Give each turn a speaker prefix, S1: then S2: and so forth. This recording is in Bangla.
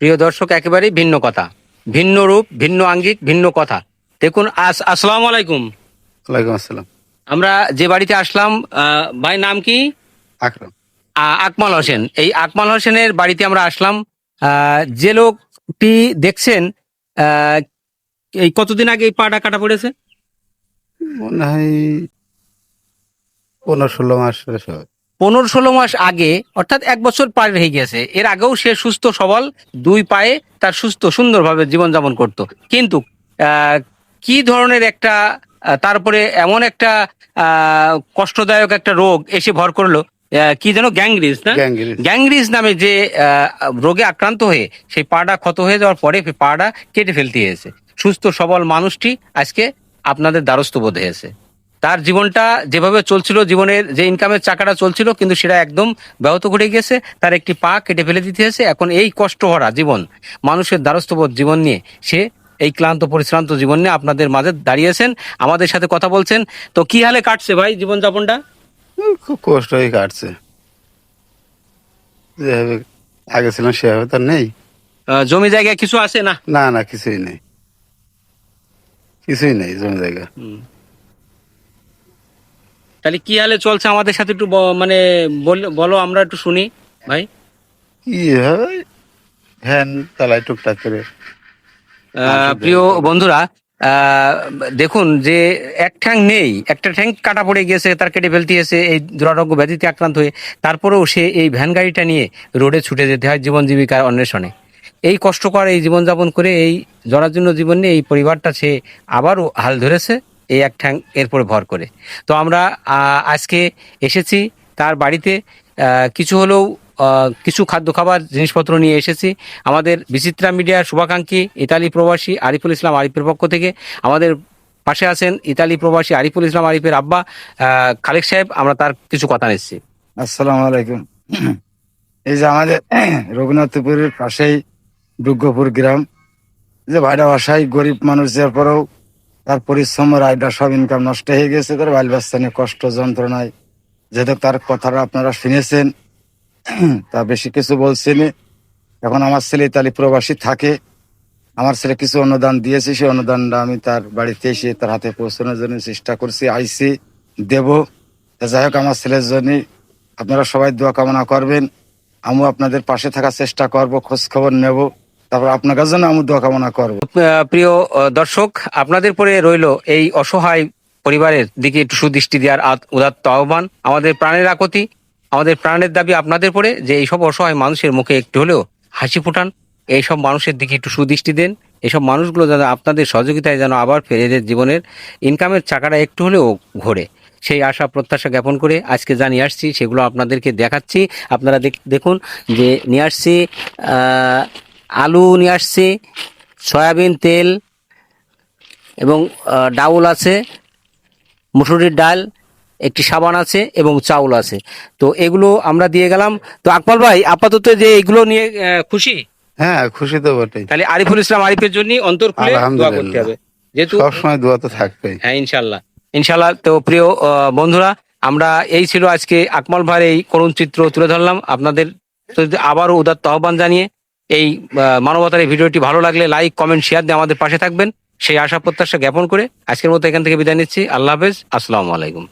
S1: প্রিয় দর্শক একেবারেই ভিন্ন কথা। ভিন্ন রূপ ভিন্ন আঙ্গিক ভিন্ন কথা। দেখুন আস- আসসালামু আলাইকুম।
S2: ওয়ালাইকুম আসসালাম।
S1: আমরা যে বাড়িতে আসলাম ভাই নাম কি?
S2: আকরাম।
S1: আকমাল হোসেন। এই আকমাল হোসেনের বাড়িতে আমরা আসলাম। আহ, যে লোকটি দেখছেন এই কতদিন আগে এই পাটা কাটা পড়েছে?
S2: মনে হয় পনেরো ষোলো মাস।
S1: পনেরো ষোলো মাস আগে অর্থাৎ এক বছর পার হয়ে গেছে এর আগেও সে সুস্থ সবল দুই পায়ে তার সুস্থ সুন্দরভাবে জীবনযাপন করত। কিন্তু কি ধরনের একটা তারপরে এমন একটা আহ, কষ্টদায়ক একটা রোগ এসে ভর করল আহ, কি যেন গ্যাংগ্রিস না।
S2: গ্যাংগ্রিস
S1: নামে যে আহ, রোগে আক্রান্ত হয়ে সেই পাটা ক্ষত হয়ে যাওয়ার পরে পাটা কেটে ফেলতে হয়েছে। সুস্থ সবল মানুষটি আজকে আপনাদের দ্বারস্থ বোধ হয়েছে। তার জীবনটা যেভাবে চলছিল জীবনের যে ইনকামের চাকাটা চলছিল কিন্তু সেটা একদম ব্যাহত ঘটে গেছে তার একটি পা কেটে ফেলে দিতে হয়েছে। এখন এই কষ্ট ভরা জীবন মানুষের দ্বারস্থবোধ জীবন নিয়ে সে এই ক্লান্ত পরিশ্রান্ত জীবন নিয়ে আপনাদের মাঝে দাঁড়িয়েছেন আমাদের সাথে কথা বলছেন। তো কি হালে কাটছে ভাই জীবনযাপনটা?
S2: খুব কষ্ট হয়ে কাটছে। যেভাবে আগে ছিলাম সেভাবে তো নেই।
S1: জমি জায়গায় কিছু আছে না?
S2: না না কিছুই নেই। কিছুই নেই জমি জায়গা।
S1: তাহলে কি হালে চলছে? আমাদের সাথে একটু মানে বল- আমরা একটু শুনি ভাই।
S2: কি ভ্যান চালাই টুকটাক করে।
S1: প্রিয় বন্ধুরা দেখুন যে এক ঠ্যাং নেই একটা ঠ্যাং কাটা পড়ে গিয়েছে তার কেটে ফেলতে গেছে এই দুরারোগ্য ব্যাধিতে আক্রান্ত হয়ে তারপরেও সে এই ভ্যান গাড়িটা নিয়ে রোডে ছুটে যেতে হয় জীবন জীবিকার অন্বেষণে। এই কষ্টকর এই জীবনযাপন করে এই জরাজীর্ণ জীবন নিয়ে এই পরিবারটা সে আবারও হাল ধরেছে। এই এক ঠ্যাং এরপরে ভর করে। তো আমরা আজকে এসেছি তার বাড়িতে কিছু হলেও কিছু খাদ্য খাবার, জিনিসপত্র নিয়ে এসেছি। আমাদের বিচিত্রা মিডিয়ার শুভাকাঙ্ক্ষী ইতালি প্রবাসী আরিফুল ইসলাম আরিফের পক্ষ থেকে। আমাদের পাশে আছেন ইতালি প্রবাসী আরিফুল ইসলাম আরিফের আব্বা খালেক সাহেব। আমরা তার কিছু কথা নিচ্ছি।
S3: আসসালামু আলাইকুম। এই যে আমাদের রঘুনাথপুরের পাশেই দুর্গপুর গ্রাম। যে ভাইরা বাসায় গরিব মানুষ যার পরেও তার পরিশ্রম, রায়টা সব ইনকাম নষ্ট হয়ে গেছে তার বাল বাচ্চা কষ্ট, যন্ত্রণায়। যেহেতু তার কথাটা আপনারা শুনেছেন, তা বেশি কিছু বলছি। এখন আমার ছেলে ইতালি প্রবাসী থাকে। আমার ছেলে কিছু অনুদান দিয়েছে, সেই অনুদানটা আমি তার বাড়িতে এসে তার হাতে পৌঁছানোর জন্য চেষ্টা করছি, আইসি, দেব। যাই হোক, আমার ছেলের জন্য আপনারা সবাই দোয়া কামনা করবেন। আমিও আপনাদের পাশে থাকার চেষ্টা করব, খোঁজ খবর নেব। তারপর আপনাদের জন্য আমি দোয়া কামনা করব।
S1: প্রিয় দর্শক, আপনাদের পরে রইল এই অসহায় পরিবারের দিকে একটু সুদৃষ্টি দেওয়ার উদাত্ত আহ্বান। আমাদের প্রাণের আকতি, আমাদের প্রাণের দাবি আপনাদের পরে যে এইসব অসহায় মানুষের মুখে একটু হলেও হাসি ফুটান, এইসব মানুষের দিকে একটু সুদৃষ্টি দেন, এইসব মানুষগুলো যেন আপনাদের সহযোগিতায় যেন আবার ফিরে এদের জীবনের ইনকামের চাকাটা একটু হলেও ঘোরে। সেই আশা প্রত্যাশা জ্ঞাপন করে আজকে যা নিয়ে আসছি, সেগুলো আপনাদেরকে দেখাচ্ছি। আপনারা দেখ- দেখুন যে নিয়ে আসছি আলু নিয়ে আসছি সয়াবিন তেল এবং ডাউল আছে মুসুরির ডাল একটি সাবান আছে এবং চাউল আছে। তো এগুলো আমরা দিয়ে গেলাম। তো আকমাল ভাই আপাতত যে এগুলো নিয়ে খুশি?
S2: হ্যাঁ খুশি তো বটেই।
S1: তাহলে আরিফুল ইসলাম আরিফের জন্য অন্তর খুলে দোয়া করতে হবে। যেহেতু
S2: সবসময় দোয়া তো থাকবেই।
S1: হ্যাঁ ইনশাল্লাহ ইনশাল্লাহ তো প্রিয় বন্ধুরা আমরা এই ছিল আজকে আকমাল ভাইয়ের এই করুণ চিত্র তুলে ধরলাম। আপনাদের আবারও উদাত্ত আহ্বান জানিয়ে এই মানবতার এই ভিডিওটি ভালো লাগলে লাইক কমেন্ট শেয়ার দিয়ে আমাদের পাশে থাকবেন। সেই আশা প্রত্যাশা জ্ঞাপন করে আজকের মতো এখান থেকে বিদায় নিচ্ছি। আল্লাহ হাফেজ। আসসালামু আলাইকুম।